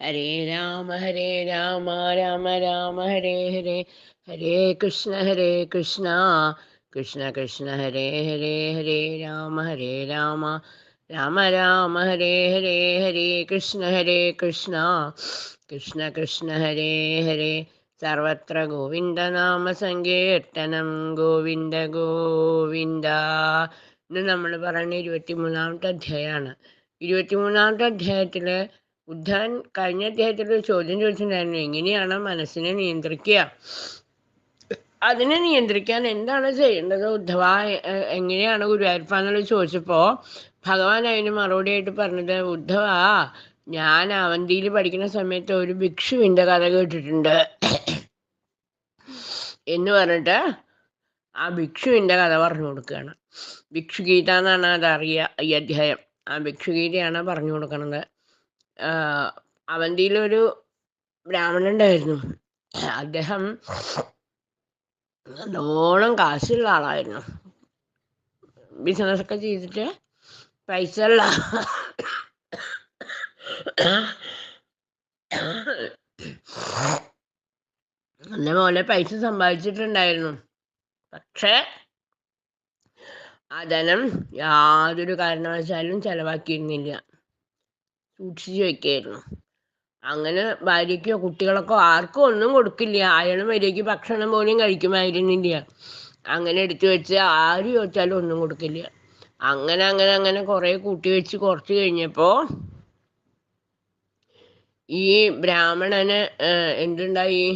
ഹരേ രാമ ഹരേ രാമ രാമ രാമ ഹരേ ഹരേ ഹരേ കൃഷ്ണ ഹരേ കൃഷ്ണ കൃഷ്ണ കൃഷ്ണ ഹരേ ഹരേ ഹരേ രാമ ഹരേ രാമ രാമ രാമ ഹരേ ഹരേ ഹരേ കൃഷ്ണ ഹരേ കൃഷ്ണ കൃഷ്ണ കൃഷ്ണ ഹരേ ഹരേ സർവത്ര ഗോവിന്ദനാമ സങ്കീർത്തനം ഗോവിന്ദ ഗോവിന്ദ ഇന്ന് നമ്മൾ പറയുന്ന ഇരുപത്തിമൂന്നാമത്തെ അധ്യായമാണ്. ഇരുപത്തിമൂന്നാമത്തെ അധ്യായത്തിൽ ബുദ്ധൻ കഴിഞ്ഞ ഒരു ചോദ്യം ചോദിച്ചിട്ടുണ്ടായിരുന്നു എങ്ങനെയാണ് മനസ്സിനെ നിയന്ത്രിക്കുക? അതിനെ നിയന്ത്രിക്കാൻ എന്താണ് ചെയ്യേണ്ടത്? ഉദ്ധവ എങ്ങനെയാണ് ഗുരുവായൂരപ്പ എന്നുള്ളത് ചോദിച്ചപ്പോൾ ഭഗവാൻ അതിന് മറുപടിയായിട്ട് പറഞ്ഞത് ഉദ്ധവ ഞാൻ അവന്തിയിൽ പഠിക്കുന്ന സമയത്ത് ഒരു ഭിക്ഷുവിന്റെ കഥ കേട്ടിട്ടുണ്ട്. എന്ന് പറഞ്ഞിട്ട് ആ ഭിക്ഷുവിന്റെ കഥ പറഞ്ഞു കൊടുക്കുകയാണ്. ഭിക്ഷുഗീത എന്നാണ് അതറിയ ഈ അധ്യായം. ആ ഭിക്ഷുഗീതയാണ് പറഞ്ഞു കൊടുക്കുന്നത്. അവന്തിയിലൊരു ബ്രാഹ്മണൻ ഉണ്ടായിരുന്നു അദ്ദേഹം നല്ലോണം കാശുള്ള ആളായിരുന്നു. ബിസിനസ്സൊക്കെ ചെയ്തിട്ട് പൈസ ഉള്ള എന്നെ പോലെ പൈസ സമ്പാദിച്ചിട്ടുണ്ടായിരുന്നു. പക്ഷേ ആ ധനം യാതൊരു കാരണവശാലും ചെലവാക്കിയിരുന്നില്ല. സൂക്ഷിച്ചു വെക്കായിരുന്നു അങ്ങനെ ഭാര്യയ്ക്കോ കുട്ടികൾക്കോ ആർക്കും ഒന്നും കൊടുക്കില്ല. അയാൾ മര്യാദയ്ക്ക് ഭക്ഷണം പോലും കഴിക്കുമായിരുന്നില്ല. അങ്ങനെ എടുത്തു വെച്ച് ആര് ചോദിച്ചാലും ഒന്നും കൊടുക്കില്ല. അങ്ങനെ അങ്ങനെ അങ്ങനെ കുറെ കൂട്ടി വെച്ച് കുറച്ച് കഴിഞ്ഞപ്പോ ഈ ബ്രാഹ്മണന് എന്തുണ്ടായി?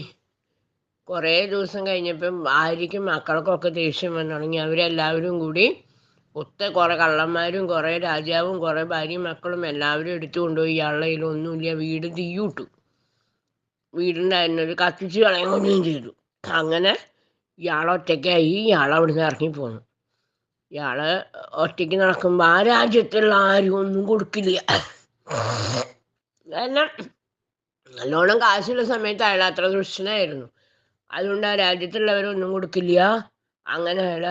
കുറേ ദിവസം കഴിഞ്ഞപ്പം ഭാര്യയ്ക്കും മക്കൾക്കൊക്കെ ദേഷ്യം വന്നു തുടങ്ങി. അവരെല്ലാവരും കൂടി ഒത്ത കുറെ കള്ളന്മാരും കുറെ രാജാവും കുറെ ഭാര്യയും മക്കളും എല്ലാവരും എടുത്തു കൊണ്ടുപോയി ഇയാളുടെ കയ്യിൽ ഒന്നുമില്ല വീട് തീയിട്ടു. വീടുണ്ടായിരുന്നത് കത്തിച്ച് കളയുകയും ചെയ്തു. അങ്ങനെ ഇയാൾ ഒറ്റയ്ക്കായി ഇയാൾ അവിടുന്ന് ഇറങ്ങിപ്പോന്നു. ഇയാൾ ഒറ്റയ്ക്ക് നടക്കുമ്പോൾ ആ രാജ്യത്തുള്ള ആരും ഒന്നും കൊടുക്കില്ല. കാരണം നല്ലോണം കാശുള്ള സമയത്ത് അയാൾ അത്ര ദുഷ്ടനായിരുന്നു. അതുകൊണ്ട് ആ രാജ്യത്തുള്ളവരൊന്നും കൊടുക്കില്ല. അങ്ങനെ അയാൾ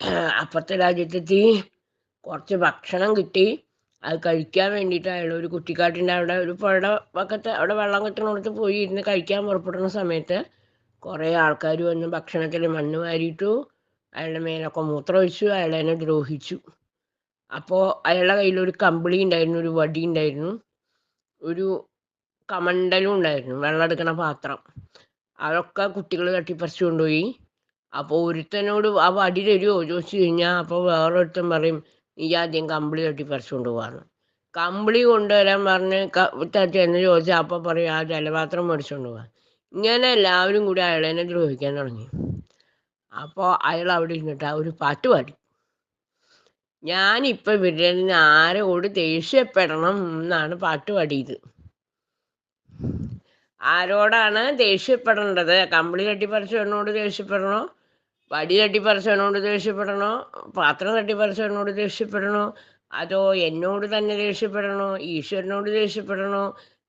അപ്പുറത്തെ രാജ്യത്തെത്തി. കുറച്ച് ഭക്ഷണം കിട്ടി. അത് കഴിക്കാൻ വേണ്ടിയിട്ട് അയാൾ ഒരു കുറ്റിക്കാട്ടിന്റെ അവിടെ ഒരു പുഴയുടെ പക്കത്ത് അവിടെ വെള്ളം കിട്ടുന്നിടത്ത് പോയി ഇരുന്ന് കഴിക്കാൻ പുറപ്പെടുന്ന സമയത്ത് കുറേ ആൾക്കാർ വന്ന് ഭക്ഷണത്തിൽ മണ്ണ് വാരിയിട്ടു അയാളുടെ മേലൊക്കെ മൂത്രമൊഴിച്ചു അയാളെ എന്നെ ദ്രോഹിച്ചു. അപ്പോൾ അയാളുടെ കയ്യിൽ ഒരു കമ്പിളി ഉണ്ടായിരുന്നു ഒരു വടി ഉണ്ടായിരുന്നു. ഒരു കമണ്ടലും ഉണ്ടായിരുന്നു വെള്ളം എടുക്കുന്ന പാത്രം. അതൊക്കെ കുട്ടികൾ തട്ടിപ്പറിച്ചു കൊണ്ടുപോയി. അപ്പോൾ ഒരുത്തനോട് ആ വടി തരുമോ ചോദിച്ചു കഴിഞ്ഞാൽ അപ്പോൾ വേറൊരുത്തൻ പറയും നീ ആദ്യം കമ്പിളി തട്ടി പറിച്ചുകൊണ്ട് പോകാന്ന് കമ്പിളി കൊണ്ടുവരാൻ പറഞ്ഞ് എന്ന് ചോദിച്ചാൽ അപ്പോൾ പറയും ആ ജലപാത്രം മേടിച്ചുകൊണ്ട് പോകാൻ ഇങ്ങനെ എല്ലാവരും കൂടി അയാളെന്നെ ദ്രോഹിക്കാൻ തുടങ്ങി. അപ്പോൾ അയാൾ അവിടെ ഇരുന്നിട്ട് ഒരു പാട്ട് പാടി. ഞാനിപ്പോൾ ഇവരുടെ ആരോട് ദേഷ്യപ്പെടണം എന്നാണ് പാട്ട് പാടിയത്. ആരോടാണ് ദേഷ്യപ്പെടേണ്ടത്? കമ്പിളി തട്ടിപ്പറിച്ചവനോട് ദേഷ്യപ്പെടണോ? വടി തട്ടിപ്പറിച്ചവനോട് ദേഷ്യപ്പെടണോ? പാത്രം തട്ടിപ്പറിച്ചവനോട് ദേഷ്യപ്പെടണോ? അതോ എന്നോട് തന്നെ ദേഷ്യപ്പെടണോ? ഈശ്വരനോട് ദേഷ്യപ്പെടണോ?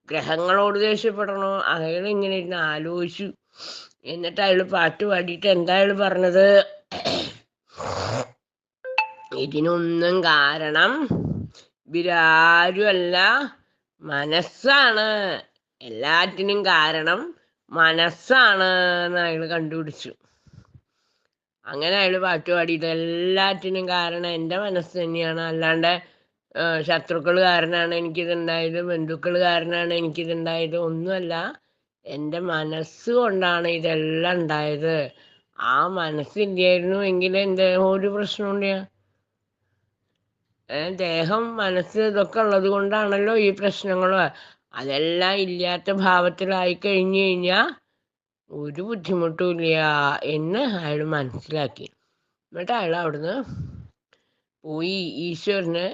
ഗ്രഹങ്ങളോട് ദേഷ്യപ്പെടണോ? അയാൾ ഇങ്ങനെ ഇരുന്ന് ആലോചിച്ചു. എന്നിട്ട് അയാൾ പാട്ട് പാടിയിട്ട് എന്താ അയാൾ പറഞ്ഞത്? ഇതിനൊന്നും കാരണം ഇവരാരുമല്ല മനസ്സാണ്. എല്ലാറ്റിനും കാരണം മനസ്സാണ് എന്ന് അയാൾ കണ്ടുപിടിച്ചു. അങ്ങനെ അയാൾ പാട്ട് പാടിയിട്ട് എല്ലാറ്റിനും കാരണം എന്റെ മനസ്സ് തന്നെയാണ്. അല്ലാണ്ട് ശത്രുക്കൾ കാരണമാണ് എനിക്കിതുണ്ടായത് ബന്ധുക്കൾ കാരണമാണ് എനിക്കിതുണ്ടായത് ഒന്നുമല്ല. എന്റെ മനസ്സ് കൊണ്ടാണ് ഇതെല്ലാം ഉണ്ടായത്. ആ മനസ്സില്ലായിരുന്നു എങ്കിൽ എന്റെ ഒരു പ്രശ്നമില്ല ദേഹം മനസ്സ് ഇതൊക്കെ ഉള്ളത് കൊണ്ടാണല്ലോ ഈ പ്രശ്നങ്ങൾ അതെല്ലാം ഇല്ലാത്ത ഭാവത്തിലായി കഴിഞ്ഞു കഴിഞ്ഞാൽ ഒരു ബുദ്ധിമുട്ടും ഇല്ല എന്ന് അയാൾ മനസ്സിലാക്കി. എന്നിട്ട് അയാൾ അവിടുന്ന് പോയി. ഈശ്വരനെ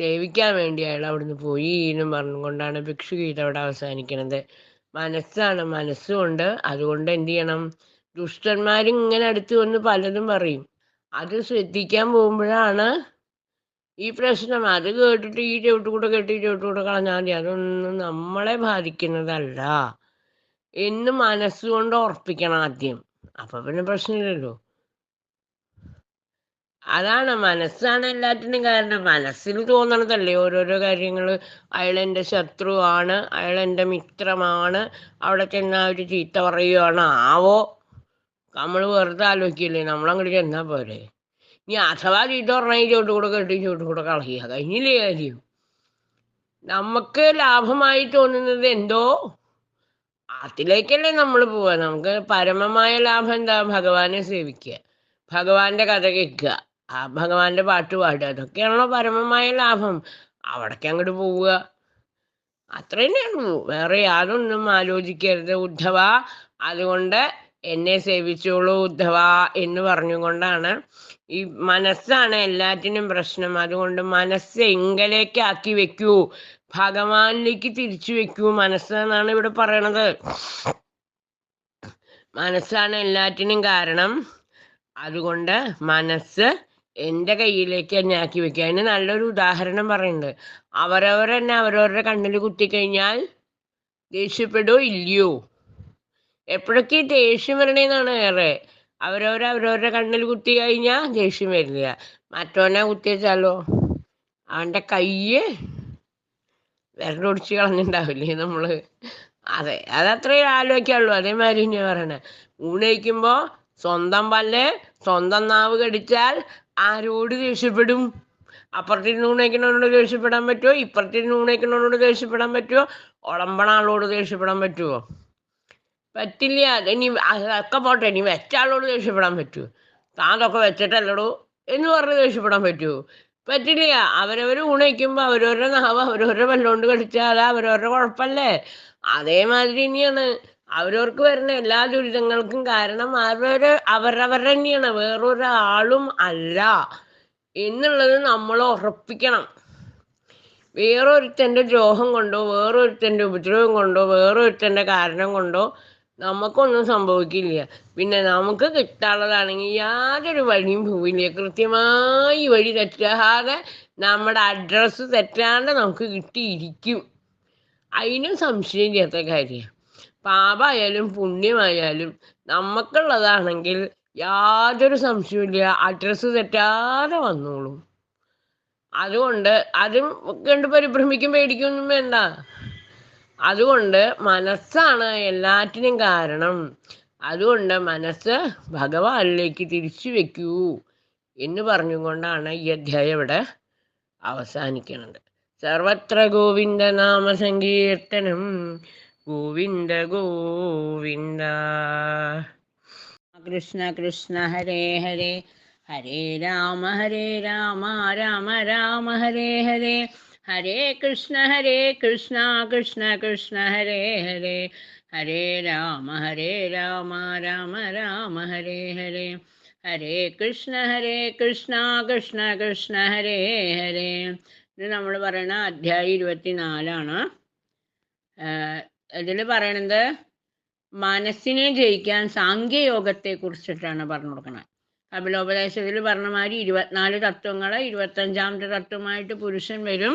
സേവിക്കാൻ വേണ്ടി അയാൾ അവിടുന്ന് പോയി എന്ന് പറഞ്ഞുകൊണ്ടാണ് ഭിക്ഷുഗീത അവിടെ അവസാനിക്കുന്നത്. മനസ്സാണ് മനസ്സുകൊണ്ട് അതുകൊണ്ട് എന്ത് ചെയ്യണം? ദുഷ്ടന്മാരിങ്ങനെ അടുത്ത് വന്ന് പലതും പറയും. അത് ശ്രദ്ധിക്കാൻ പോകുമ്പോഴാണ് ഈ പ്രശ്നം. അത് കേട്ടിട്ട് ഈ ചവിട്ടുകൂടെ കേട്ട് ഈ ചവിട്ടുകൂടെ കളഞ്ഞാൽ മതി. അതൊന്നും നമ്മളെ ബാധിക്കുന്നതല്ല. എന്ന് മനസ്സുകൊണ്ട് ഉറപ്പിക്കണം ആദ്യം. അപ്പൊ പിന്നെ പ്രശ്നമില്ലല്ലോ. അതാണ് മനസ്സാണ് എല്ലാറ്റിനും കാരണം. മനസ്സിൽ തോന്നണതല്ലേ ഓരോരോ കാര്യങ്ങൾ അയാൾ എന്റെ ശത്രുവാണ് അയാൾ എന്റെ മിത്രമാണ് അവിടെ ചെന്നാൽ ഒരു ചീത്ത പറയുകയാണ് ആവോ? നമ്മൾ വെറുതെ ആലോചിക്കില്ലേ? നമ്മളങ്ങോട്ട് ചെന്നാൽ പോരെ? ഇനി അഥവാ ചീത്ത പറഞ്ഞാൽ ചോട്ട് കൂടെ കെട്ടി ചോട്ട് കൂടെ കളയുക. കഴിഞ്ഞില്ലേ കാര്യം? നമുക്ക് ലാഭമായി തോന്നുന്നത് എന്തോ? അതിലേക്കല്ലേ നമ്മൾ പോവുക നമുക്ക് പരമമായ ലാഭം എന്താ? ഭഗവാനെ സേവിക്കുക ഭഗവാന്റെ കഥ കേൾക്കുക ആ ഭഗവാന്റെ പാട്ട് പാടുക. അതൊക്കെയാണല്ലോ പരമമായ ലാഭം. അവിടേക്ക് അങ്ങോട്ട് പോവുക. അത്ര തന്നെ ഉള്ളൂ വേറെ യാതൊന്നും ആലോചിക്കരുത്. ഉദ്ധവ അതുകൊണ്ട് എന്നെ സേവിച്ചോളൂ ഉദ്ധവ എന്ന് പറഞ്ഞുകൊണ്ടാണ് ഈ മനസ്സാണ് എല്ലാറ്റിനും പ്രശ്നം. അതുകൊണ്ട് മനസ്സ് എങ്കലേക്ക് ആക്കി വെക്കൂ. ഭഗവാനിലേക്ക് തിരിച്ചു വെക്കൂ. മനസ്സ് എന്നാണ് ഇവിടെ പറയണത്. മനസ്സാണ് എല്ലാറ്റിനും കാരണം. അതുകൊണ്ട് മനസ്സ് എന്റെ കയ്യിലേക്ക് തന്നെ ആക്കി വെക്കുക. അതിന് നല്ലൊരു ഉദാഹരണം പറയുന്നുണ്ട്. അവരവർ തന്നെ അവരവരുടെ കണ്ണിൽ കുത്തിക്കഴിഞ്ഞാൽ ദേഷ്യപ്പെടുമോ ഇല്ലയോ? എപ്പോഴൊക്കെ ദേഷ്യം വരണേന്നാണ് ഏറെ. അവരവർ അവരവരുടെ കണ്ണിൽ കുത്തി കഴിഞ്ഞാൽ ദേഷ്യം വരില്ല. മറ്റവനെ കുത്തിവെച്ചാലോ? അവന്റെ കയ്യ് വിരലൊടിച്ച് കളഞ്ഞിണ്ടാവില്ലേ നമ്മൾ? അതെ അതത്രേ ആലോചിക്കാനുള്ളൂ. അതേമാതിരി ഞാൻ പറയണേ. ഊണയിക്കുമ്പോൾ സ്വന്തം പല്ല് സ്വന്തം നാവ് കടിച്ചാൽ ആരോട് ദേഷ്യപ്പെടും? അപ്പുറത്തിരുന്ന് ഊണയിക്കണവനോട് ദേഷ്യപ്പെടാൻ പറ്റുമോ ഇപ്പുറത്തിരുന്ന് ഊണയിക്കണവനോട് ദേഷ്യപ്പെടാൻ പറ്റുമോ ഉളമ്പണ ആളോട് ദേഷ്യപ്പെടാൻ പറ്റുമോ പറ്റില്ല. ഇനി അതൊക്കെ പോട്ടെ. ഇനി വെച്ച ആളോട് ദേഷ്യപ്പെടാൻ പറ്റുമോ താൻ അതൊക്കെ വെച്ചിട്ടല്ലടോ എന്ന് പറഞ്ഞ് ദേഷ്യപ്പെടാൻ പറ്റുമോ പറ്റില്ല. അവരവർ ഊണയിക്കുമ്പോൾ അവരവരുടെ നാവ് അവരവരുടെ വെള്ളോണ്ട് കടിച്ചാൽ അത് അവരവരുടെ കുഴപ്പമല്ലേ അതേമാതിരി തന്നെയാണ്. അവരവർക്ക് വരുന്ന എല്ലാ ദുരിതങ്ങൾക്കും കാരണം അവരവര് അവരവർ തന്നെയാണ്. വേറൊരാളും അല്ല. എന്നുള്ളത് നമ്മൾ ഉറപ്പിക്കണം. വേറൊരുത്തന്റെ ദ്രോഹം കൊണ്ടോ വേറൊരുത്തന്റെ ഉപദ്രവം കൊണ്ടോ വേറൊരുത്തന്റെ കാരണം കൊണ്ടോ നമുക്കൊന്നും സംഭവിക്കില്ല. പിന്നെ നമുക്ക് കിട്ടാനുള്ളതാണെങ്കിൽ യാതൊരു വഴിയും പോവില്ല. കൃത്യമായി വഴി തെറ്റാതെ നമ്മുടെ അഡ്രസ്സ് തെറ്റാണ്ട് നമുക്ക് കിട്ടിയിരിക്കും. അതിനും സംശയം ചെയ്യാത്ത കാര്യമാണ്. പാപമായാലും പുണ്യമായാലും നമുക്കുള്ളതാണെങ്കിൽ യാതൊരു സംശയമില്ല അഡ്രസ്സ് തെറ്റാതെ വന്നോളും. അതുകൊണ്ട് അതും കണ്ട് പരിഭ്രമിക്കും പേടിക്കൊന്നും വേണ്ട. അതുകൊണ്ട് മനസ്സാണ് എല്ലാറ്റിനും കാരണം. അതുകൊണ്ട് മനസ്സ് ഭഗവാനിലേക്ക് തിരിച്ചു വെക്കൂ എന്ന് പറഞ്ഞുകൊണ്ടാണ് ഈ അധ്യായം ഇവിടെ അവസാനിക്കുന്നത്. സർവത്ര ഗോവിന്ദ നാമ സങ്കീർത്തനം ഗോവിന്ദ ഗോവിന്ദ. കൃഷ്ണ കൃഷ്ണ ഹരേ ഹരേ. ഹരേ രാമ ഹരേ രാമ. രാമ രാമ ഹരേ ഹരേ. ഹരേ കൃഷ്ണ ഹരേ കൃഷ്ണ കൃഷ്ണ കൃഷ്ണ ഹരേ ഹരേ. ഹരേ രാമ ഹരേ രാമ രാമ രാമ ഹരേ ഹരേ. ഹരേ കൃഷ്ണ ഹരേ കൃഷ്ണ കൃഷ്ണ കൃഷ്ണ ഹരേ ഹരേ. ഇത് നമ്മൾ പറയണ അധ്യായം ഇരുപത്തിനാലാണ്. ഇതിൽ പറയണത് മനസ്സിനെ ജയിക്കാൻ സാങ്കേയോഗത്തെ കുറിച്ചിട്ടാണ് പറഞ്ഞു കൊടുക്കുന്നത് കപിലോപദേശത്തിൽ പറഞ്ഞ മാതിരി ഇരുപത്തിനാല് തത്വങ്ങൾ ഇരുപത്തഞ്ചാമത്തെ തത്വമായിട്ട് പുരുഷൻ വരും.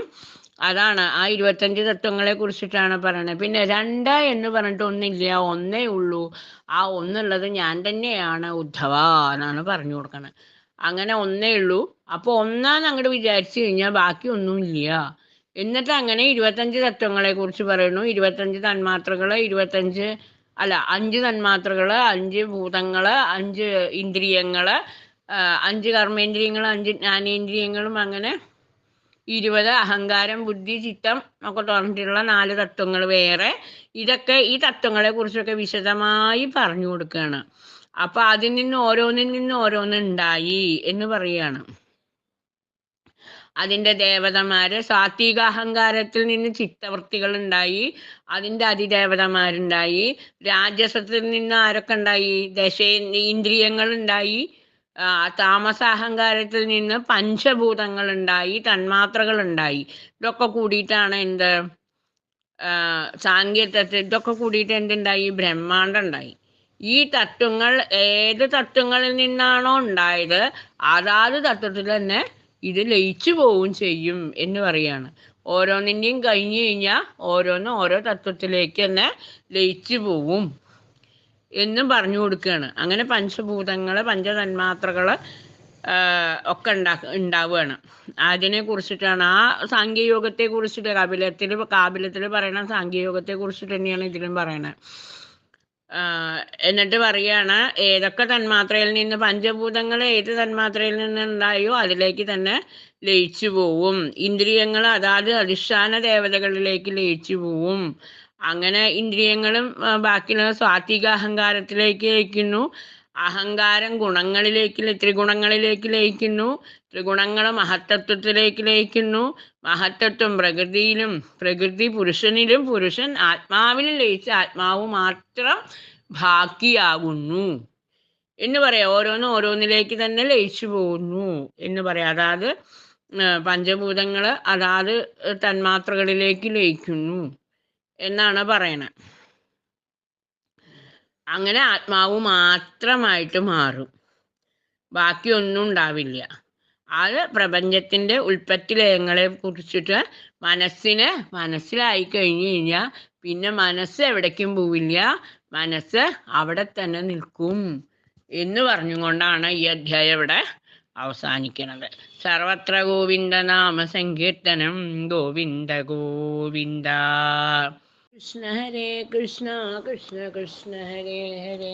അതാണ്. ആ ഇരുപത്തഞ്ച് തത്വങ്ങളെ കുറിച്ചിട്ടാണ് പറയണത്. പിന്നെ രണ്ട് എന്ന് പറഞ്ഞിട്ട് ഒന്നില്ല. ഒന്നേ ഉള്ളൂ. ആ ഒന്നുള്ളത് ഞാൻ തന്നെയാണ്. ഉദ്ധവ എന്നാണ് പറഞ്ഞു കൊടുക്കണത്. അങ്ങനെ ഒന്നേ ഉള്ളൂ. അപ്പോൾ ഒന്നാന്ന് അങ്ങോട്ട് വിചാരിച്ചു കഴിഞ്ഞാൽ ബാക്കി ഒന്നും ഇല്ല എന്നിട്ട് അങ്ങനെ ഇരുപത്തഞ്ച് തത്വങ്ങളെ കുറിച്ച് പറയുന്നു. ഇരുപത്തഞ്ച് തന്മാത്രകളെ ഇരുപത്തഞ്ച് അല്ല അഞ്ച് തന്മാത്രകൾ അഞ്ച് ഭൂതങ്ങൾ അഞ്ച് ഇന്ദ്രിയങ്ങൾ അഞ്ച് കർമ്മേന്ദ്രിയങ്ങൾ അഞ്ച് ജ്ഞാനേന്ദ്രിയങ്ങളും അങ്ങനെ ഇരുപത് അഹങ്കാരം ബുദ്ധി ചിത്തം ഒക്കെ തുറന്നിട്ടുള്ള നാല് തത്വങ്ങൾ വേറെ. ഇതൊക്കെ ഈ തത്വങ്ങളെ കുറിച്ചൊക്കെ വിശദമായി പറഞ്ഞു കൊടുക്കുകയാണ് അപ്പൊ അതിൽ നിന്ന് ഓരോന്നിൽ നിന്ന് ഓരോന്നുണ്ടായി എന്ന് പറയുകയാണ് അതിന്റെ ദേവതമാര് സാത്വിക അഹങ്കാരത്തിൽ നിന്ന് ചിത്തവൃത്തികൾ ഉണ്ടായി അതിന്റെ അതിദേവതമാരുണ്ടായി രാജസത്തിൽ നിന്ന് ആരൊക്കെ ഉണ്ടായി? ദശ ഇന്ദ്രിയങ്ങൾ ഉണ്ടായി താമസ അഹങ്കാരത്തിൽ നിന്ന് പഞ്ചഭൂതങ്ങൾ ഉണ്ടായി തന്മാത്രകൾ ഉണ്ടായി. ഇതൊക്കെ കൂടിയിട്ടാണ് എന്ത്? സാങ്കേതത്തിൽ ഇതൊക്കെ കൂടിയിട്ട് എന്തുണ്ടായി? ബ്രഹ്മാണ്ടം ഉണ്ടായി. ഈ തത്വങ്ങൾ ഏത് തത്വങ്ങളിൽ നിന്നാണോ ഉണ്ടായത്? അതാത് തത്വത്തിൽ തന്നെ ഇത് ലയിച്ചു പോവുകയും ചെയ്യും എന്ന് പറയാണ്. ഓരോന്നിന്റെയും കഴിഞ്ഞു കഴിഞ്ഞാൽ ഓരോന്ന് ഓരോ തത്വത്തിലേക്ക് തന്നെ ലയിച്ചു പോവും എന്നും പറഞ്ഞു കൊടുക്കുകയാണ് അങ്ങനെ പഞ്ചഭൂതങ്ങൾ പഞ്ചതന്മാത്രകൾ ഒക്കെ ഉണ്ടാക്ക ഉണ്ടാവുകയാണ്. അതിനെ കുറിച്ചിട്ടാണ്. ആ സാങ്കേയോഗത്തെ കുറിച്ചിട്ട് കപിലത്തിൽ കാപിലത്തിൽ പറയണ സാങ്കേയോഗത്തെ കുറിച്ചിട്ട് തന്നെയാണ് ഇതിലും പറയണത് എന്നിട്ട് പറയാണ് ഏതൊക്കെ തന്മാത്രയിൽ നിന്ന് പഞ്ചഭൂതങ്ങൾ ഏത് തന്മാത്രയിൽ നിന്ന് ഉണ്ടായോ അതിലേക്ക് തന്നെ ലയിച്ചു പോവും. ഇന്ദ്രിയങ്ങൾ അതാത് അധിഷ്ഠാന ദേവതകളിലേക്ക് ലയിച്ചു പോവും. അങ്ങനെ ഇന്ദ്രിയങ്ങളും ബാക്കിയുള്ള സ്വാത്വിക അഹങ്കാരത്തിലേക്ക് ലയിക്കുന്നു. അഹങ്കാരം ഗുണങ്ങളിലേക്ക് ത്രിഗുണങ്ങളിലേക്ക് ലയിക്കുന്നു. ത്രിഗുണങ്ങൾ മഹത്തത്വത്തിലേക്ക് ലയിക്കുന്നു. മഹത്തത്വം പ്രകൃതിയിലും പ്രകൃതി പുരുഷനിലും പുരുഷൻ ആത്മാവിനും ലയിച്ച ആത്മാവ് മാത്രം ബാക്കിയാകുന്നു എന്ന് പറയാം. ഓരോന്ന് ഓരോന്നിലേക്ക് തന്നെ ലയിച്ചു പോകുന്നു എന്ന് പറയാം. അതായത് പഞ്ചഭൂതങ്ങൾ അതാത് തന്മാത്രകളിലേക്ക് ലയിക്കുന്നു എന്നാണ് പറയണത് അങ്ങനെ ആത്മാവ് മാത്രമായിട്ട് മാറും. ബാക്കിയൊന്നും ഉണ്ടാവില്ല. അത് പ്രപഞ്ചത്തിന്റെ ഉൽപ്പത്തി ലയങ്ങളെ കുറിച്ചിട്ട് മനസ്സിന് മനസ്സിലായി കഴിഞ്ഞു കഴിഞ്ഞാൽ പിന്നെ മനസ്സ് എവിടേക്കും പോവില്ല. മനസ്സ് അവിടെ തന്നെ നിൽക്കും എന്ന് പറഞ്ഞുകൊണ്ടാണ് ഈ അധ്യായം ഇവിടെ അവസാനിക്കുന്നത് സർവത്ര ഗോവിന്ദ നാമ സങ്കീർത്തനം ഗോവിന്ദ ഗോവിന്ദ. കൃഷ്ണ ഹരേ കൃഷ്ണ കൃഷ്ണ കൃഷ്ണ ഹരേ ഹരേ.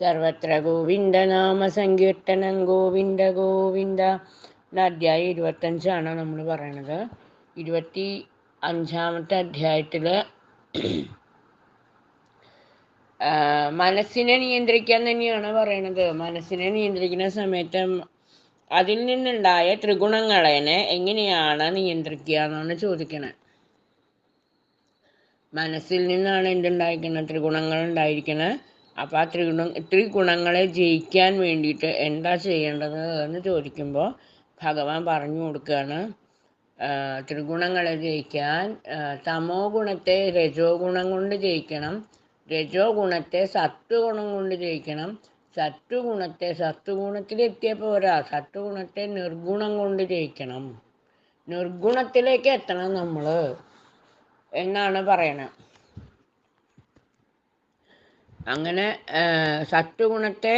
സർവത്ര ഗോവിന്ദ നാമ സങ്കീർത്തനം ഗോവിന്ദ. ഗോവിന്ദ അധ്യായം ഇരുപത്തഞ്ചാണ് നമ്മൾ പറയണത്. ഇരുപത്തി അഞ്ചാമത്തെ അധ്യായത്തിൽ മനസ്സിനെ നിയന്ത്രിക്കാൻ തന്നെയാണ് പറയണത്. മനസ്സിനെ നിയന്ത്രിക്കുന്ന സമയത്ത് അതിൽ നിന്നുണ്ടായ ത്രിഗുണങ്ങളെ എങ്ങനെയാണ് നിയന്ത്രിക്കുക എന്നാണ് ചോദിക്കണത് മനസ്സിൽ നിന്നാണ് എന്തുണ്ടായിരിക്കുന്നത് ത്രിഗുണങ്ങൾ ഉണ്ടായിരിക്കുന്നത് അപ്പോൾ ആ ത്രിഗുണ ത്രിഗുണങ്ങളെ ജയിക്കാൻ വേണ്ടിയിട്ട് എന്താ ചെയ്യേണ്ടത് എന്ന് ചോദിക്കുമ്പോൾ ഭഗവാൻ പറഞ്ഞു കൊടുക്കുകയാണ് ത്രിഗുണങ്ങളെ ജയിക്കാൻ തമോ ഗുണത്തെ രജോ ഗുണം കൊണ്ട് ജയിക്കണം രജോ ഗുണത്തെ സത്വഗുണം കൊണ്ട് ജയിക്കണം സത്വഗുണത്തെ സത്വഗുണത്തിലെത്തിയ പോരാ സത്വഗുണത്തെ നിർഗുണം കൊണ്ട് ജയിക്കണം നിർഗുണത്തിലേക്ക് എത്തണം നമ്മൾ എന്നാണ് പറയണത് അങ്ങനെ സത്വഗുണത്തെ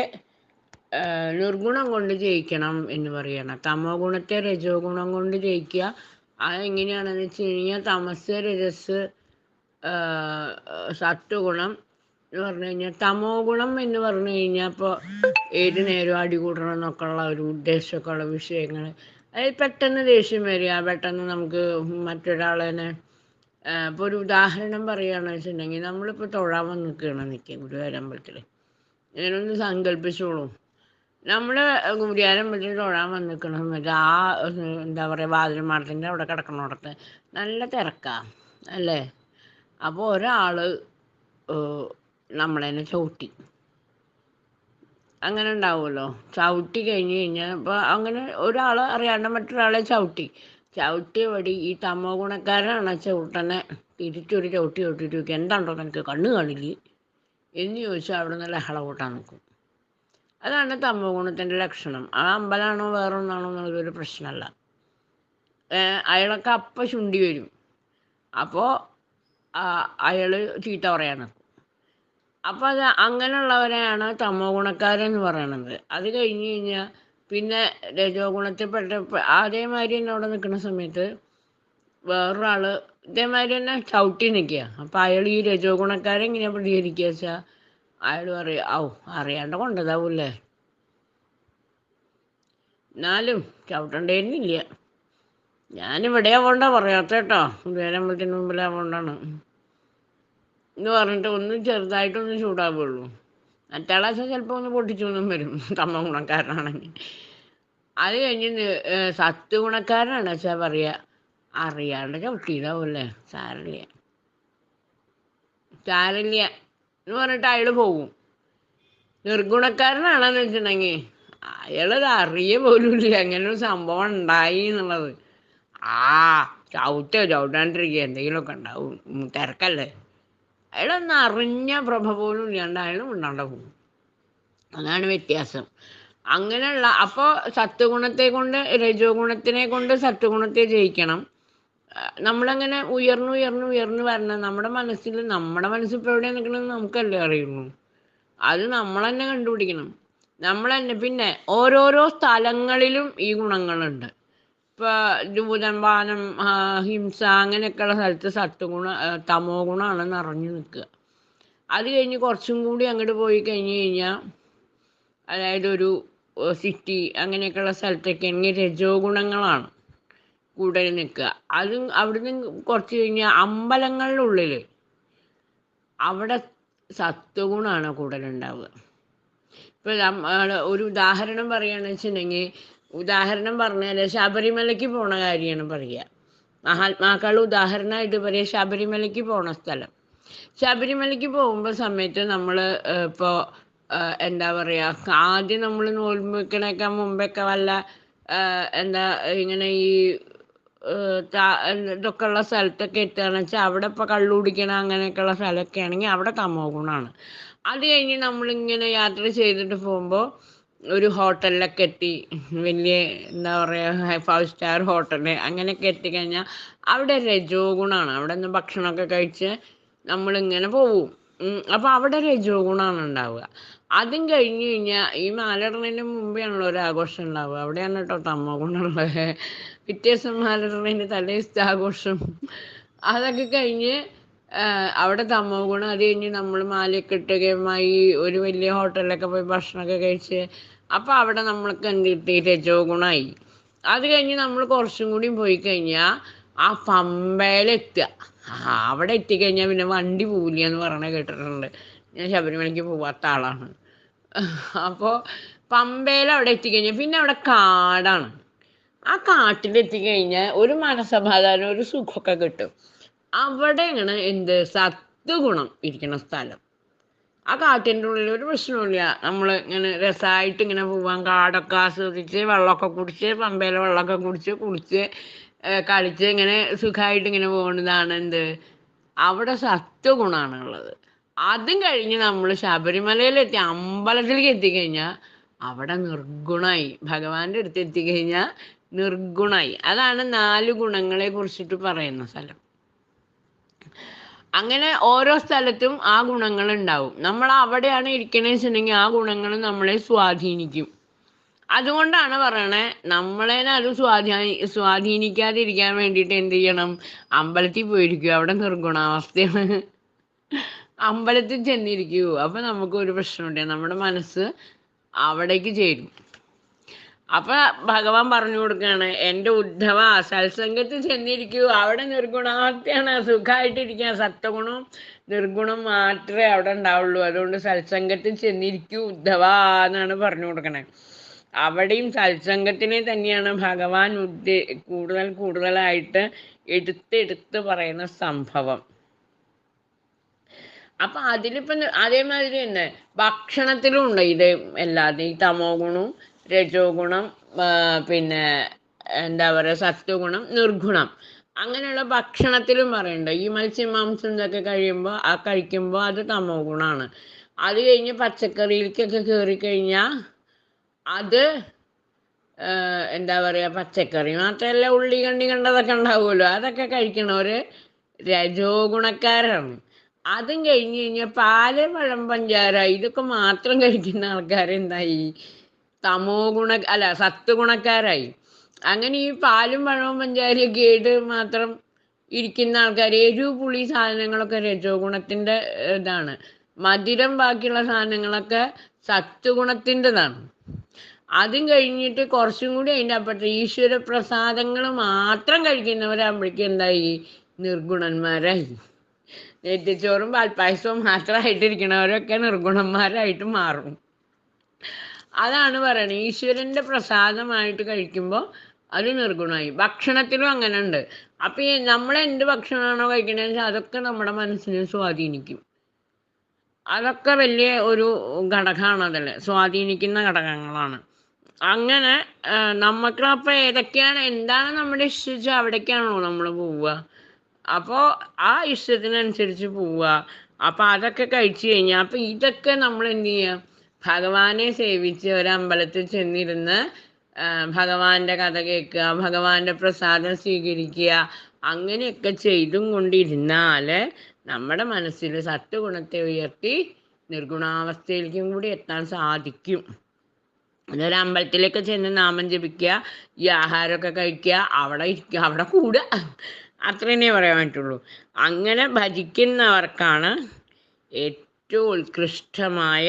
നിർഗുണം കൊണ്ട് ജയിക്കണം എന്ന് പറയണം. തമോ ഗുണത്തെ രജോ ഗുണം കൊണ്ട് ജയിക്കുക. അതെങ്ങനെയാണെന്ന് വെച്ച് കഴിഞ്ഞാൽ തമസ് രജസ് സത്വഗുണം എന്ന് പറഞ്ഞു കഴിഞ്ഞാൽ തമോ ഗുണം എന്ന് പറഞ്ഞു കഴിഞ്ഞാൽ ഇപ്പോൾ ഏത് നേരവും അടി എന്നൊക്കെ ഉള്ള ഒരു ഉദ്ദേശമൊക്കെ ഉള്ള വിഷയങ്ങൾ അതിൽ പെട്ടെന്ന് ദേഷ്യം വരിക. പെട്ടെന്ന് നമുക്ക് മറ്റൊരാളെ ഇപ്പോൾ ഒരു ഉദാഹരണം പറയുകയാണെന്ന് വെച്ചിട്ടുണ്ടെങ്കിൽ നമ്മളിപ്പോൾ തൊഴാൻ വന്ന് നിൽക്കുകയാണ് നിൽക്കുക ഗുരുവായൂരമ്പലത്തിൽ ഞാനൊന്ന് സങ്കല്പിച്ചോളൂ നമ്മൾ ഗുരുവായൂരമ്പലത്തിൽ തൊഴാൻ വന്ന് നിൽക്കണ സമയത്ത് ആ എന്താ പറയുക വാതിൽമാടത്തിന്റെ അവിടെ കിടക്കണോടത്ത് നല്ല തിരക്കാണ് അല്ലേ? അപ്പോൾ ഒരാൾ നമ്മളതിനെ ചവിട്ടി. അങ്ങനെ ഉണ്ടാവുമല്ലോ. ചവിട്ടി കഴിഞ്ഞ് കഴിഞ്ഞാൽ അപ്പോൾ അങ്ങനെ ഒരാൾ അറിയാണ്ട് മറ്റൊരാളെ ചവിട്ടി. ചവിട്ടിയ വടി ഈ തമോ ഗുണക്കാരനാണ് ചവിട്ടനെ തിരിച്ചൊരു ചവിട്ടി ചവിട്ടിട്ട് നോക്കി എന്താണ്ടോ നിനക്ക് കണ്ണ് കാണില്ലേ? എന്ന് ചോദിച്ചാൽ അവിടെ നിന്ന് ലഹള കൂട്ടാൻ നിൽക്കും. അതാണ് തമോ ഗുണത്തിന്റെ ലക്ഷണം. ആ അമ്പലമാണോ വേറെ ഒന്നാണോ എന്നുള്ളതൊരു പ്രശ്നമല്ല. അയാളൊക്കെ അപ്പം ചുണ്ടി വരും. അപ്പോൾ അയാൾ ചീത്ത പറയാൻ നിൽക്കും. അപ്പോൾ അത് അങ്ങനെയുള്ളവരെയാണ് തമോ ഗുണക്കാരെന്ന് പറയണത്. അത് കഴിഞ്ഞ് കഴിഞ്ഞാൽ പിന്നെ രജോ ഗുണത്തിൽപ്പെട്ട അതേമാതിരി തന്നെ അവിടെ നിൽക്കുന്ന സമയത്ത് വേറൊരാൾ ഇതേമാതിരി തന്നെ ചവിട്ടി നിൽക്കുക. അപ്പോൾ അയാൾ ഈ രജോ ഗുണക്കാരെ എങ്ങനെയാ പ്രതികരിക്കുക വെച്ചാൽ അയാൾ പറയും ഔ അറിയാണ്ട് കൊണ്ടതാവൂല്ലേ? എന്നാലും ചവിട്ടണ്ടേന്നില്ല ഞാനിവിടെ ആവണ്ട പറയാത്ത കേട്ടോ. വേരമ്പലത്തിന് മുമ്പിലാവണ്ടാണ് എന്ന് പറഞ്ഞിട്ട് ഒന്ന് ചെറുതായിട്ടൊന്ന് ചൂടാവുള്ളൂ മറ്റാളാച്ച ചിലപ്പോൾ ഒന്ന് പൊട്ടിച്ചൊന്നും വരും. തമ്മ ഗുണക്കാരനാണെങ്കിൽ അത് കഴിഞ്ഞ് സത്ത് ഗുണക്കാരനാണ്. വെച്ചാൽ പറയുക അറിയാണ്ട് ചവിട്ടിയതാവൂല്ലേ സാരല്ല സാരല്ല എന്ന് പറഞ്ഞിട്ട് അയാൾ പോകും നിർഗുണക്കാരനാണെന്ന് വെച്ചിട്ടുണ്ടെങ്കിൽ അയാളത് അറിയ പോലും ഇല്ല അങ്ങനെ ഒരു സംഭവം ഉണ്ടായി എന്നുള്ളത്. ആ ചവിട്ടോ ചവിട്ടാണ്ടിരിക്കുക എന്തെങ്കിലുമൊക്കെ ഉണ്ടാവും. തിരക്കല്ലേ? അയാളൊന്നും അറിഞ്ഞ പ്രഭ പോലും ഇല്ലാണ്ട് അയാൾ മിണ്ടാണ്ട പോകും. അതാണ് വ്യത്യാസം. അങ്ങനെയുള്ള അപ്പോൾ സത്വഗുണത്തെ കൊണ്ട് രജോ ഗുണത്തിനെ കൊണ്ട് സത്വഗുണത്തെ ജയിക്കണം. നമ്മളങ്ങനെ ഉയർന്നു ഉയർന്നു ഉയർന്നു വരണം. നമ്മുടെ മനസ്സിൽ നമ്മുടെ മനസ്സ് ഇപ്പോൾ എവിടെ നിൽക്കണമെന്ന് നമുക്കല്ലേ അറിയുള്ളൂ. അത് നമ്മൾ തന്നെ കണ്ടുപിടിക്കണം. നമ്മൾ തന്നെ പിന്നെ ഓരോരോ സ്ഥലങ്ങളിലും ഈ ഗുണങ്ങളുണ്ട്. ഇപ്പോൾ ദൂതമ്പാനം ആ, ഹിംസ അങ്ങനെയൊക്കെയുള്ള സ്ഥലത്ത് സത്വഗുണ തമോ ഗുണമാണ് നിറഞ്ഞു നിൽക്കുക. അത് കഴിഞ്ഞ് കുറച്ചും കൂടി അങ്ങോട്ട് പോയി കഴിഞ്ഞ് കഴിഞ്ഞാൽ അതായത് ഒരു സിറ്റി അങ്ങനെയൊക്കെയുള്ള സ്ഥലത്തൊക്കെ ആണെങ്കിൽ രജോ ഗുണങ്ങളാണ് കൂടുതൽ നിൽക്കുക. അതും അവിടുന്ന് കുറച്ച് കഴിഞ്ഞാൽ അമ്പലങ്ങളുടെ ഉള്ളിൽ അവിടെ സത്വഗുണമാണ് കൂടുതലുണ്ടാവുക ഇപ്പോൾ ഒരു ഉദാഹരണം പറയുകയാണെന്ന് വെച്ചിട്ടുണ്ടെങ്കിൽ ഉദാഹരണം പറഞ്ഞാൽ ശബരിമലയ്ക്ക് പോണ കാര്യമാണ് പറയുക മഹാത്മാക്കൾ ഉദാഹരണമായിട്ട് പറയുക ശബരിമലയ്ക്ക് പോണ സ്ഥലം. ശബരിമലയ്ക്ക് പോകുമ്പോൾ സമയത്ത് നമ്മൾ ഇപ്പോൾ എന്താ പറയുക ആദ്യം നമ്മൾ നോൽമ്പ് മുമ്പൊക്കെ വല്ല എന്താ ഇങ്ങനെ ഈ ഇതൊക്കെ ഉള്ള സ്ഥലത്തൊക്കെ എത്തുകയെന്ന് വെച്ചാൽ അവിടെ ഇപ്പോൾ കള്ളു കുടിക്കണ അങ്ങനെയൊക്കെയുള്ള സ്ഥലമൊക്കെ ആണെങ്കിൽ അവിടെ തമോ ഗുണമാണ് അത് കഴിഞ്ഞ് നമ്മളിങ്ങനെ യാത്ര ചെയ്തിട്ട് പോകുമ്പോൾ ഒരു ഹോട്ടലിലൊക്കെ എത്തി വലിയ എന്താ പറയുക ഫൈവ് സ്റ്റാർ ഹോട്ടൽ അങ്ങനെയൊക്കെ എത്തിക്കഴിഞ്ഞാൽ അവിടെ രജോ ഗുണമാണ് അവിടെ നിന്ന് ഭക്ഷണമൊക്കെ കഴിച്ച് നമ്മളിങ്ങനെ പോവും. അപ്പോൾ അവിടെ രജോ ഗുണമാണ് ഉണ്ടാവുക. അതും കഴിഞ്ഞ് കഴിഞ്ഞാൽ ഈ മാലിടണതിന് മുമ്പേ ആണല്ലോ ഒരു ആഘോഷം ഉണ്ടാവുക. അവിടെയാണ് കേട്ടോ തമോ ഗുണമുള്ളത് പിറ്റേ ദിവസം മാലിടണതിന്റെ തലേ ദിവസത്തെ ആഘോഷം. അതൊക്കെ കഴിഞ്ഞ് അവിടെ തമോ ഗുണം അത് കഴിഞ്ഞ് നമ്മൾ മാലയൊക്കെ ഇട്ടുകയുമായി ഒരു വലിയ ഹോട്ടലിലൊക്കെ പോയി ഭക്ഷണമൊക്കെ കഴിച്ച് അപ്പോൾ അവിടെ നമ്മൾക്ക് എന്ത് കിട്ടി? രജോ ഗുണമായി അത് കഴിഞ്ഞ് നമ്മൾ കുറച്ചും കൂടി പോയി കഴിഞ്ഞാൽ ആ പമ്പയിലെത്തുക അവിടെ എത്തിക്കഴിഞ്ഞാൽ പിന്നെ വണ്ടി പോവില്ല എന്ന് കേട്ടിട്ടുണ്ട്. ഞാൻ ശബരിമലയ്ക്ക് പോവാത്ത ആളാണ്. അപ്പോൾ പമ്പയിൽ അവിടെ എത്തിക്കഴിഞ്ഞാൽ പിന്നെ അവിടെ കാടാണ്. ആ കാട്ടിലെത്തിക്കഴിഞ്ഞാൽ ഒരു മനസമാധാനം ഒരു സുഖമൊക്കെ കിട്ടും. അവിടെയാണ് എന്ത്? സത്വഗുണം ഇരിക്കുന്ന സ്ഥലം. ആ കാട്ടിന്റെ ഉള്ളിൽ ഒരു പ്രശ്നമില്ല നമ്മൾ ഇങ്ങനെ രസമായിട്ട് ഇങ്ങനെ പോവാൻ കാടൊക്കെ ആസ്വദിച്ച് വെള്ളമൊക്കെ കുടിച്ച് പമ്പയിലെ വെള്ളമൊക്കെ കുടിച്ച് കുളിച്ച് കളിച്ച് ഇങ്ങനെ സുഖമായിട്ട് ഇങ്ങനെ പോകുന്നതാണ് എന്ത്? അവിടെ സത്വഗുണമാണ് ഉള്ളത്. അതും കഴിഞ്ഞ് നമ്മൾ ശബരിമലയിലെത്തി അമ്പലത്തിലേക്ക് എത്തിക്കഴിഞ്ഞാൽ അവിടെ നിർഗുണമായി ഭഗവാന്റെ അടുത്ത് എത്തിക്കഴിഞ്ഞാൽ നിർഗുണമായി അതാണ് നാല് ഗുണങ്ങളെ കുറിച്ചിട്ട് പറയുന്ന സ്ഥലം. അങ്ങനെ ഓരോ സ്ഥലത്തും ആ ഗുണങ്ങൾ ഉണ്ടാവും. നമ്മൾ അവിടെയാണ് ഇരിക്കണേ വെച്ചിട്ടുണ്ടെങ്കിൽ ആ ഗുണങ്ങൾ നമ്മളെ സ്വാധീനിക്കും. അതുകൊണ്ടാണ് പറയണേ നമ്മളെ അത് സ്വാധീനി സ്വാധീനിക്കാതിരിക്കാൻ വേണ്ടിയിട്ട് എന്ത് ചെയ്യണം? അമ്പലത്തിൽ പോയിരിക്കും. അവിടെ നിർഗുണാവസ്ഥയാണ്. അമ്പലത്തിൽ ചെന്നിരിക്കൂ. അപ്പൊ നമുക്ക് ഒരു പ്രശ്നമുണ്ട്. നമ്മുടെ മനസ്സ് അവിടേക്ക് ചേരും. അപ്പൊ ഭഗവാൻ പറഞ്ഞു കൊടുക്കുകയാണ് എന്റെ ഉദ്ധവ സത്സംഗത്തിൽ ചെന്നിരിക്കൂ. അവിടെ നിർഗുണാർത്ഥിയാണ് സുഖമായിട്ടിരിക്കുക സത്വഗുണം നിർഗുണം മാത്രമേ അവിടെ ഉണ്ടാവുള്ളൂ. അതുകൊണ്ട് സത്സംഗത്തിൽ ചെന്നിരിക്കൂ ഉദ്ധവ എന്നാണ് പറഞ്ഞു കൊടുക്കണേ. അവിടെയും സത്സംഗത്തിനെ തന്നെയാണ് ഭഗവാൻ ഉദ്ദേ കൂടുതൽ കൂടുതലായിട്ട് എടുത്തെടുത്ത് പറയുന്ന സംഭവം. അപ്പൊ അതിലിപ്പോ അതേമാതിരി തന്നെ ഭക്ഷണത്തിലും ഉണ്ട് ഇത് എല്ലാതും ഈ തമോ ഗുണവും രജോ ഗുണം പിന്നെ എന്താ പറയുക സത്വഗുണം നിർഗുണം. അങ്ങനെയുള്ള ഭക്ഷണത്തിലും പറയുന്നുണ്ട്. ഈ മത്സ്യം മാംസം ഇതൊക്കെ കഴിയുമ്പോൾ ആ കഴിക്കുമ്പോൾ അത് തമോ ഗുണമാണ് അത് കഴിഞ്ഞ് പച്ചക്കറിയിലേക്കൊക്കെ കയറി കഴിഞ്ഞാൽ അത് എന്താ പറയുക പച്ചക്കറി മാത്രമല്ല ഉള്ളി കണ്ണി കണ്ടതൊക്കെ ഉണ്ടാവുമല്ലോ. അതൊക്കെ കഴിക്കണവർ രജോ ഗുണക്കാരാണ് അതും കഴിഞ്ഞ് കഴിഞ്ഞാൽ പാൽ പഴം പഞ്ചാര ഇതൊക്കെ മാത്രം കഴിക്കുന്ന ആൾക്കാരെന്തായി? തമോ ഗുണ അല്ല സത്വഗുണക്കാരായി അങ്ങനെ ഈ പാലും പഴവും പഞ്ചാരിയൊക്കെ ആയിട്ട് മാത്രം ഇരിക്കുന്ന ആൾക്കാർ എരിവ് പുളി സാധനങ്ങളൊക്കെ രജോ ഗുണത്തിന്റെ ഇതാണ്. മധുരം ബാക്കിയുള്ള സാധനങ്ങളൊക്കെ സത്വഗുണത്തിന്റെതാണ് അതും കഴിഞ്ഞിട്ട് കുറച്ചും കൂടി അതിന്റെ അപ്പുറത്ത് ഈശ്വര പ്രസാദങ്ങൾ മാത്രം കഴിക്കുന്നവരാകുമ്പോഴേക്കും എന്തായി? നിർഗുണന്മാരായി. നെറ്റിച്ചോറും പാൽപ്പായസവും മാത്രമായിട്ടിരിക്കണവരൊക്കെ നിർഗുണന്മാരായിട്ട് മാറും. അതാണ് പറയണത് ഈശ്വരന്റെ പ്രസാദമായിട്ട് കഴിക്കുമ്പോൾ അത് നിർഗുണമായി. ഭക്ഷണത്തിലും അങ്ങനെ ഉണ്ട് അപ്പൊ ഈ നമ്മൾ എന്ത് ഭക്ഷണമാണോ കഴിക്കണതെന്ന് വെച്ചാൽ അതൊക്കെ നമ്മുടെ മനസ്സിനെ സ്വാധീനിക്കും. അതൊക്കെ വലിയ ഒരു ഘടകമാണ് അതല്ലേ സ്വാധീനിക്കുന്ന ഘടകങ്ങളാണ്. അങ്ങനെ നമുക്ക് അപ്പോൾ ഏതൊക്കെയാണ് എന്താണ് നമ്മുടെ ഇഷ്ടിച്ച് അവിടേക്കാണല്ലോ നമ്മൾ പോവുക. അപ്പോൾ ആ ഇഷ്ടത്തിനനുസരിച്ച് പോവുക. അപ്പോൾ അതൊക്കെ കഴിച്ചു കഴിഞ്ഞാൽ അപ്പോൾ ഇതൊക്കെ നമ്മൾ എന്ത് ചെയ്യുക ഭഗവാനെ സേവിച്ച് ഒരു അമ്പലത്തിൽ ചെന്നിരുന്ന് ഭഗവാന്റെ കഥ കേൾക്കുക ഭഗവാന്റെ പ്രസാദം സ്വീകരിക്കുക അങ്ങനെയൊക്കെ ചെയ്തും കൊണ്ടിരുന്നാൽ നമ്മുടെ മനസ്സിൽ സത്വഗുണത്തെ ഉയർത്തി നിർഗുണാവസ്ഥയിലേക്കും കൂടി എത്താൻ സാധിക്കും. അതൊരു അമ്പലത്തിലേക്ക് ചെന്ന് നാമം ജപിക്കുക ഈ ആഹാരമൊക്കെ കഴിക്കുക അവിടെ ഇരിക്കുക അവിടെ കൂടുക അത്ര പറയാൻ പറ്റുള്ളൂ. അങ്ങനെ ഭജിക്കുന്നവർക്കാണ് ഏറ്റവും ഉത്കൃഷ്ടമായ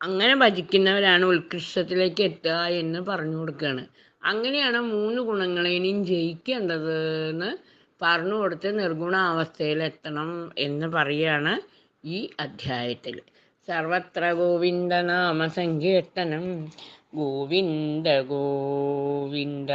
അങ്ങനെ ഭജിക്കുന്നവരാണ് ഉത്കൃഷ്ടത്തിലേക്ക് എത്തുക എന്ന് പറഞ്ഞു കൊടുക്കുകയാണ് അങ്ങനെയാണ് മൂന്ന് ഗുണങ്ങളെയും ജയിക്കേണ്ടത് എന്ന് പറഞ്ഞു കൊടുത്ത് നിർഗുണ അവസ്ഥയിലെത്തണം എന്ന് പറയുകയാണ് ഈ അധ്യായത്തിൽ. സർവത്ര ഗോവിന്ദ നാമ സങ്കീർത്തനം ഗോവിന്ദ ഗോവിന്ദ.